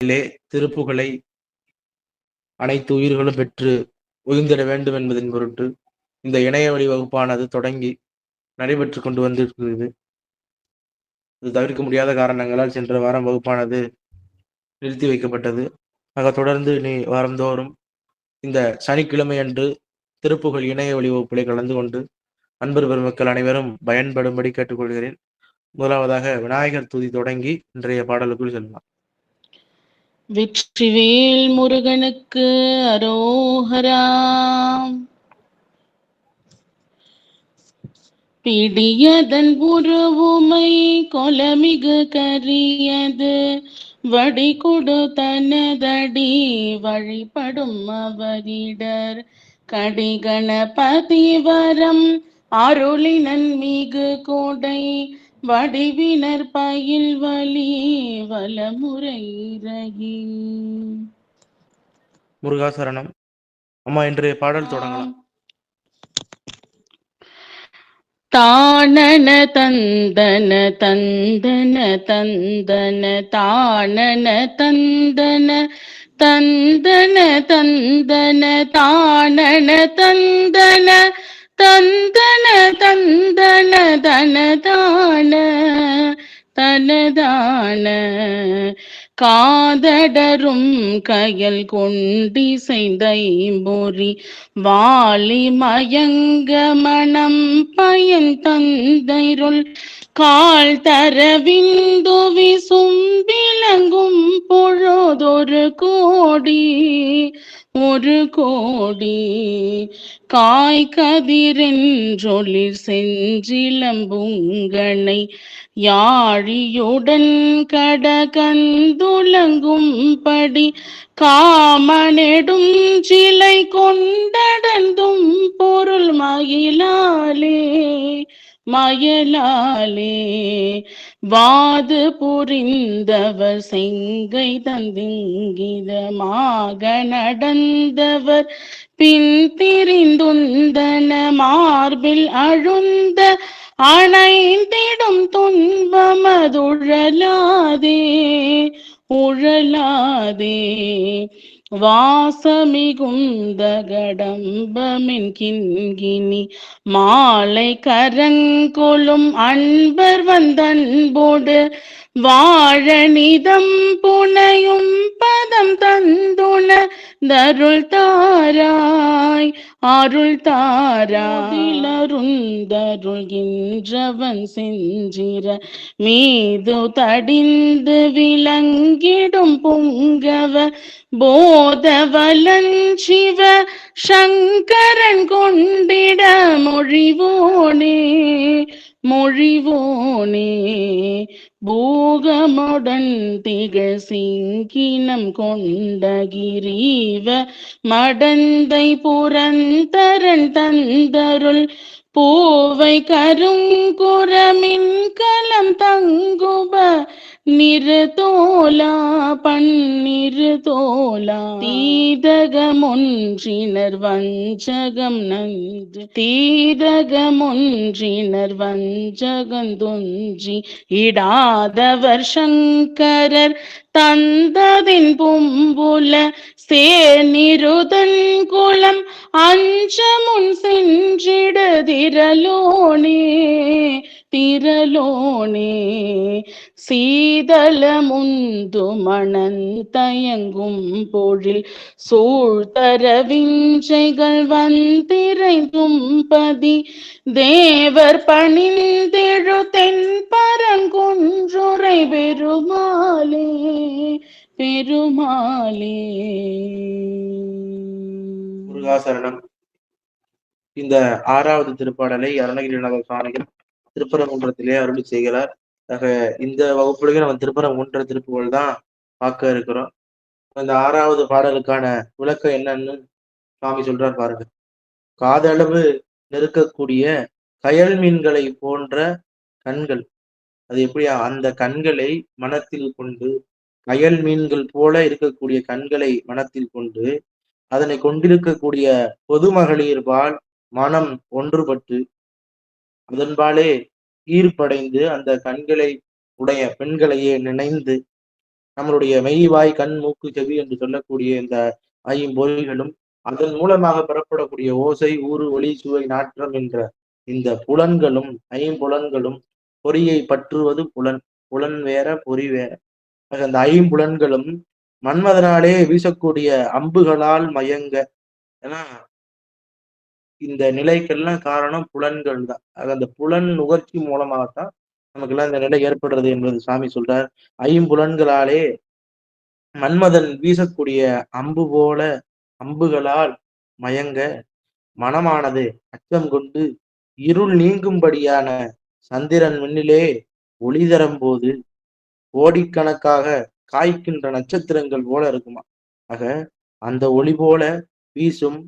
இணையிலே திருப்புகளை அனைத்து உயிர்களும் பெற்று உயிர்ந்திட வேண்டும் என்பதன் பொருட்டு இந்த இணைய வழி வகுப்பானது தொடங்கி நடைபெற்று கொண்டு வந்திருக்கிறது. இது தவிர்க்க முடியாத காரணங்களால் சென்ற வாரம் வகுப்பானது நிறுத்தி வைக்கப்பட்டது. ஆக தொடர்ந்து இனி வாரந்தோறும் இந்த சனிக்கிழமை அன்று திருப்புகழ் இணைய வழி வகுப்பிலே கலந்து கொண்டு அன்பர் பெருமக்கள் அனைவரும் பயன்படும்படி கேட்டுக்கொள்கிறேன். முதலாவதாக விநாயகர் துதி தொடங்கி இன்றைய பாடலுக்குள் செல்லலாம். வெற்றிவேல் முருகனுக்கு அரோகரா பிடியதன் உருவுமை கொலமிகு கரியது வடி கொடு தனதடி வழிபடும் அவரிடர். கடிகணபதி வரம் அருளினன் மிகு கோடை வடிவினர் பயில் வலி வலமுறை ரகி முருகாசரணம். அம்மா இன்றைய பாடல் தொடங்கலாம். தானன தந்தன தந்தன தந்தன தானன தந்தன தந்தன தந்தன தானன தந்தன தந்தன தந்தன தனதான தனதான. காதடரும் கயல் கொண்டிசைந்தைம்பொறி வாலி மயங்க மணம் பயன் தந்தைருள் கால் தரவிந்துவி சும்பிலங்கும் பொழுதொரு கோடி ஒரு கோடி காய் கதிரென்றொளிர் செஞ்சிலம்புங்கனை யாழியுடன் கடகந்துலங்கும்படி காமனெடும் சிலை கொண்டடந்தும் பொருள் மகிழாலே. மயலாலே வாது புரிந்தவர் செங்கை தந்திங்கிதமாக நடந்தவர் பின் திரிந்துந்தன மார்பில் அழுந்த அணைந்திடும் துன்பமதுழலாதே உழலாதே. வாசமிகுந்த கடம்பமின் கிண்கினி மாலை கரங்கொலும் அன்பர் வந்தன்போடு வாழனிதம் புனையும் பதம் தந்துண தருள் தாராய் அருள் தாராருந்தருள்கின்றவன் செஞ்சிர மீது தடிந்து விளங்கிடும் பொங்கவ போதவலஞ்சிவ சங்கரன் கொண்டிட மொழிவோனே மொழிவோனே. பூகமுடன் திகழ் சிங்கினம் கொண்ட கிரீவ மடந்தை புறந்தரன் தந்தருள் பூவை கருங்குரமின் கலம் தங்குப நிறுதோலா பன்னிருதோலா தீதகமொன்றினர் வஞ்சகம் நன்று. தீதகமொன்றினர் வஞ்சகந்தொன்றி இடாதவர் சங்கரர் தந்ததின் பொம்புல சேனிருதன் குளம் அஞ்சமுன் சென்றிட திரலோனே திரலோனே சீதல முந்து மணந்தயங்கும் பொழில் சூழ்தர விஞ்சைகள் வந்திரைந்தும் பதி. தேவர் பணிந்தெழு தென்பரங்குன்றுரை பெருமாளே பெருமாளே. முருகாசரணம். இந்த ஆறாவது திருப்பாடலை அருணகிரிநாத சுவாமிகள் திருப்பரங்குன்றத்திலே அருள் செய்கிறார். ஆக இந்த வகுப்புலையும் நம்ம திருப்பரங்குன்ற திருப்புகள் தான் பார்க்க இருக்கிறோம். அந்த ஆறாவது பாடலுக்கான விளக்கம் என்னன்னு சுவாமி சொல்றார் பாருங்க. காதளவு நெருக்கக்கூடிய கயல் மீன்களை போன்ற கண்கள். அது எப்படியா? அந்த கண்களை மனத்தில் கொண்டு கயல் மீன்கள் போல இருக்கக்கூடிய கண்களை மனத்தில் கொண்டு அதனை கொண்டிருக்கக்கூடிய பொதுமகளிர்பால் மனம் ஒன்றுபட்டு அதன்பாலே ஈர்ப்படைந்து அந்த கண்களை உடைய பெண்களையே நினைந்து நம்மளுடைய மெய் வாய் கண் மூக்கு செவி என்று சொல்லக்கூடிய இந்த ஐம்பொறிகளும் அதன் மூலமாக பெறப்படக்கூடிய ஓசை ஊறு ஒளி சுவை நாற்றம் என்ற இந்த புலன்களும் ஐம்புலன்களும் பொறியை பற்றுவது புலன் புலன் வேற பொறி வேற. அந்த ஐம்புலன்களும் மன்மதனாலே வீசக்கூடிய அம்புகளால் மயங்க ஏன்னா இந்த நிலைக்கெல்லாம் காரணம் புலன்கள் தான். அந்த புலன் நுகர்ச்சி மூலமாகத்தான் நமக்கெல்லாம் இந்த நிலை ஏற்படுறது என்பது சாமி சொல்றார். ஐம்புலன்களாலே மன்மதன் வீசக்கூடிய அம்பு போல அம்புகளால் மயங்க மனமானது அச்சம் கொண்டு இருள் நீங்கும்படியான சந்திரன் விண்ணிலே ஒளி தரும்போது கோடிக்கணக்காக காய்க்கின்ற நட்சத்திரங்கள் போல இருக்குமா. ஆக அந்த ஒளி போல வீசும்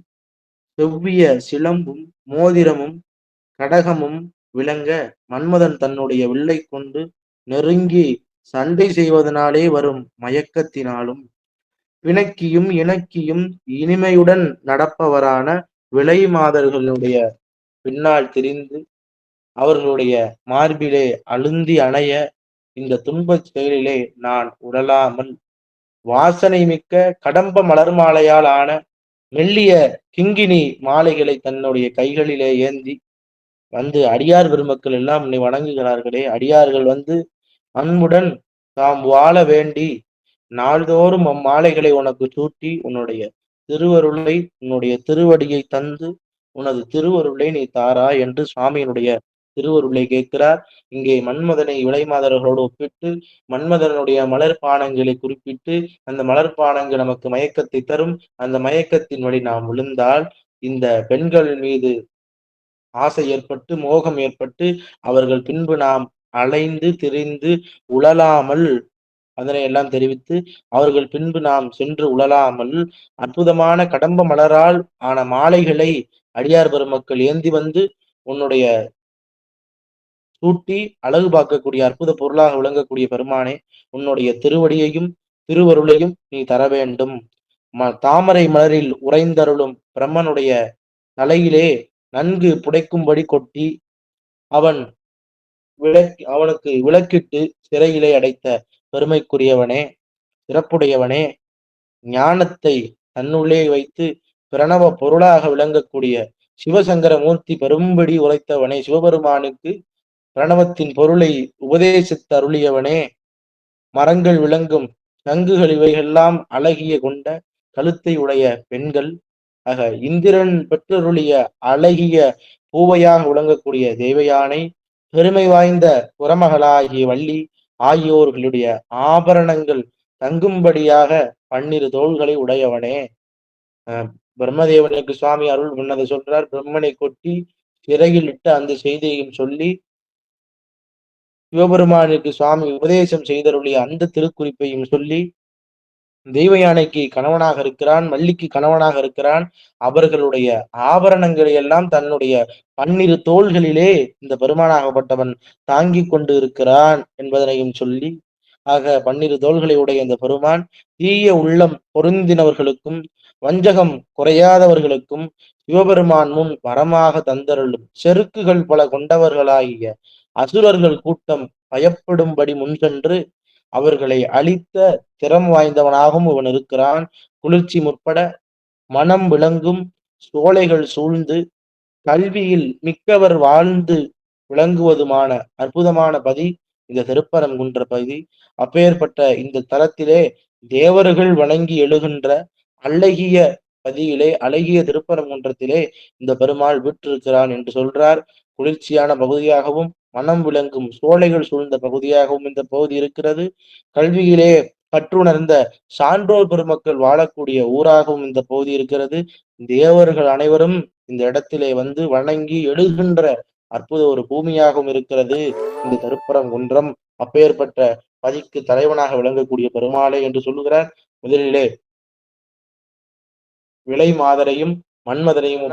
செவ்விய சிலம்பும் மோதிரமும் கடகமும் விளங்க மன்மதன் தன்னுடைய வில்லை கொண்டு நெருங்கி சண்டை செய்வதனாலே வரும் மயக்கத்தினாலும் பிணக்கியும் இணக்கியும் இனிமையுடன் நடப்பவரான விலை மாதர்களுடைய பின்னால் திரிந்து அவர்களுடைய மார்பிலே அழுந்தி அணைய இந்த துன்பச் செயலிலே நான் உடலாமல் வாசனை மிக்க கடம்ப மலர் மாலையால் ஆன மெல்லிய கிங்கினி மாலைகளை தன்னுடைய கைகளிலே ஏந்தி வந்து அடியார் பெருமக்கள் எல்லாம் உன்னை வணங்குகிறார்களே அடியார்கள் வந்து அன்புடன் தாம் வாழ வேண்டி நாள்தோறும் அம்மாலைகளை உனக்கு சூட்டி உன்னுடைய திருவருளை உன்னுடைய திருவடியை தந்து உனது திருவருளை நீ தாரா என்று சுவாமியினுடைய திருவருளை கேட்கிறார். இங்கே மன்மதனை விலைமாதர்களோடு ஒப்பிட்டு மன்மதனுடைய மலர்பானங்களை குறிப்பிட்டு அந்த மலர்பானங்கள் நமக்கு மயக்கத்தை தரும். அந்த மயக்கத்தின் வழி நாம் விழுந்தால் இந்த பெண்கள் மீது ஆசை ஏற்பட்டு மோகம் ஏற்பட்டு அவர்கள் பின்பு நாம் அலைந்து திரிந்து உழலாமல் அதனை எல்லாம் தெரிவித்து அவர்கள் பின்பு நாம் சென்று உழலாமல் அற்புதமான கடம்ப மலரால் ஆன மாலைகளை அடியார் பெருமக்கள் ஏந்தி வந்து உன்னுடைய சூட்டி அழகு பார்க்கக்கூடிய அற்புத பொருளாக விளங்கக்கூடிய பெருமானே உன்னுடைய திருவடியையும் திருவருளையும் நீ தர வேண்டும். ம தாமரை மலரில் உறைந்தருளும் பிரம்மனுடைய தலையிலே நன்கு புடைக்கும்படி கொட்டி அவன் விளக் அவனுக்கு விளக்கிட்டு சிறையிலே அடைத்த பெருமைக்குரியவனே சிறப்புடையவனே ஞானத்தை தன்னுள்ளே வைத்து பிரணவ பொருளாக விளங்கக்கூடிய சிவசங்கர மூர்த்தி பெரும்படி உரைத்தவனே சிவபெருமானுக்கு பிரணவத்தின் பொருளை உபதேசித்து அருளியவனே மரங்கள் விளங்கும் நங்குகள் இவைகள்லாம் அழகிய கொண்ட கழுத்தை உடைய பெண்கள். ஆக இந்திரன் பெற்றருளிய அழகிய பூவையாக விளங்கக்கூடிய தேவயானை பெருமை வாய்ந்த புறமகளாகிய வள்ளி ஆகியோர்களுடைய ஆபரணங்கள் தங்கும்படியாக பன்னிரு தோள்களை உடையவனே. பிரம்மதேவனுக்கு சுவாமி அருள் முன்னதை சொல்றார். பிரம்மனை கொட்டி சிறையில் இட்டு அந்த செய்தியையும் சொல்லி சிவபெருமானுக்கு சுவாமி உபதேசம் செய்தருளிய அந்த திருக்குறிப்பையும் சொல்லி தெய்வ யானைக்கு கணவனாக இருக்கிறான் மல்லிக்கு கணவனாக இருக்கிறான் அவர்களுடைய ஆபரணங்களை எல்லாம் தன்னுடைய பன்னிரு தோள்களிலே இந்த பெருமானாகப்பட்டவன் தாங்கி கொண்டு இருக்கிறான் என்பதனையும் சொல்லி ஆக பன்னிரு தோள்களை உடைய இந்த பெருமான் தீய உள்ளம் பொருந்தினவர்களுக்கும் வஞ்சகம் குறையாதவர்களுக்கும் சிவபெருமான் முன் வரமாக தந்தருளும் செருக்குகள் பல கொண்டவர்களாகிய அசுரர்கள் கூட்டம் பயப்படும்படி முன்சென்று அவர்களை அழித்த திறம் வாய்ந்தவனாகவும் இவன் இருக்கிறான். குளிர்ச்சி முற்பட மனம் விளங்கும் சோலைகள் சூழ்ந்து கல்வியில் மிக்கவர் வாழ்ந்து விளங்குவதுமான அற்புதமான பதி இந்த திருப்பரம் குன்ற பகுதி அப்பேற்பட்ட இந்த தலத்திலே தேவர்கள் வணங்கி எழுகின்ற அழகிய பதியிலே அழகிய திருப்பரங்குன்றத்திலே இந்த பெருமாள் விற்றிருக்கிறான் என்று சொல்றார். குளிர்ச்சியான பகுதியாகவும் மனம் விளங்கும் சோலைகள் சூழ்ந்த பகுதியாகவும் இந்த பகுதி இருக்கிறது. கல்வியிலே கற்றுணர்ந்த சான்றோர் பெருமக்கள் வாழக்கூடிய ஊராகவும் இந்த பகுதி இருக்கிறது. தேவர்கள் அனைவரும் இந்த இடத்திலே வந்து வணங்கி எழுகின்ற அற்புத ஒரு பூமியாகவும் இருக்கிறது. இந்த கருப்பரங்குன்றம் அப்பேற்பட்ட பதிக்கு தலைவனாக விளங்கக்கூடிய பெருமாளே என்று சொல்லுகிறார். முதலிலே விலை மாதரையும் மன்மதனையும்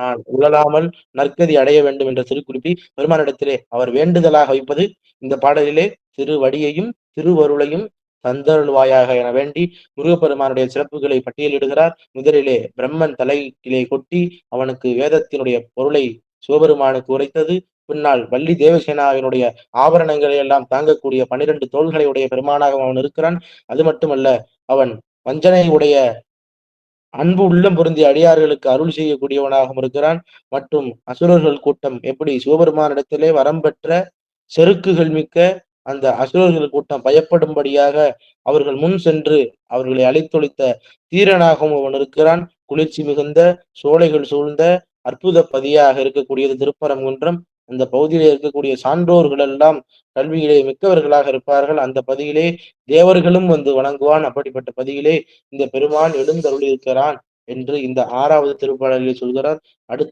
நான் உழலாமல் நற்கதி அடைய வேண்டும் என்ற திருக்குறிப்பி பெருமானிடத்திலே அவர் வேண்டுதலாக வைப்பது இந்த பாடலிலே திருவடியையும் திருவருளையும் தந்தருள்வாயாக என வேண்டி முருகப்பெருமானுடைய சிறப்புகளை பட்டியலிடுகிறார். முதலிலே பிரம்மன் தலையிலே கொட்டி அவனுக்கு வேதத்தினுடைய பொருளை சிவபெருமானுக்கு உரைத்தது. பின்னால் வள்ளி தேவசேனாவினுடைய ஆபரணங்களை எல்லாம் தாங்கக்கூடிய பனிரெண்டு தோள்களை உடைய பெருமானாக அவன் இருக்கிறான். அது மட்டுமல்ல அவன் வஞ்சனை உடைய அன்பு உள்ளம் பொருந்திய அடியார்களுக்கு அருள் செய்யக்கூடியவனாகவும் இருக்கிறான். மற்றும் அசுரர்கள் கூட்டம் எப்படி? சிவபெருமானிடத்திலே வரம் பெற்ற செருக்குகள் மிக்க அந்த அசுரர்கள் கூட்டம் பயப்படும்படியாக அவர்கள் முன் சென்று அவர்களை அழைத்தொழித்த தீரனாகவும் அவன் இருக்கிறான். குளிர்ச்சி மிகுந்த சோலைகள் சூழ்ந்த அற்புத பதியாக இருக்கக்கூடியது திருப்பரங்குன்றம். அந்த பகுதியிலே இருக்கக்கூடிய சான்றோர்கள் எல்லாம் கல்வியிலே மிக்கவர்களாக இருப்பார்கள். அந்த பதியிலே தேவர்களும் வந்து வணங்குவான். அப்படிப்பட்ட பதியிலே இந்த பெருமான் எழுந்தருளி இருக்கிறான் என்று இந்த ஆறாவது திருப்பாடலில் சொல்கிறார். அடுத்த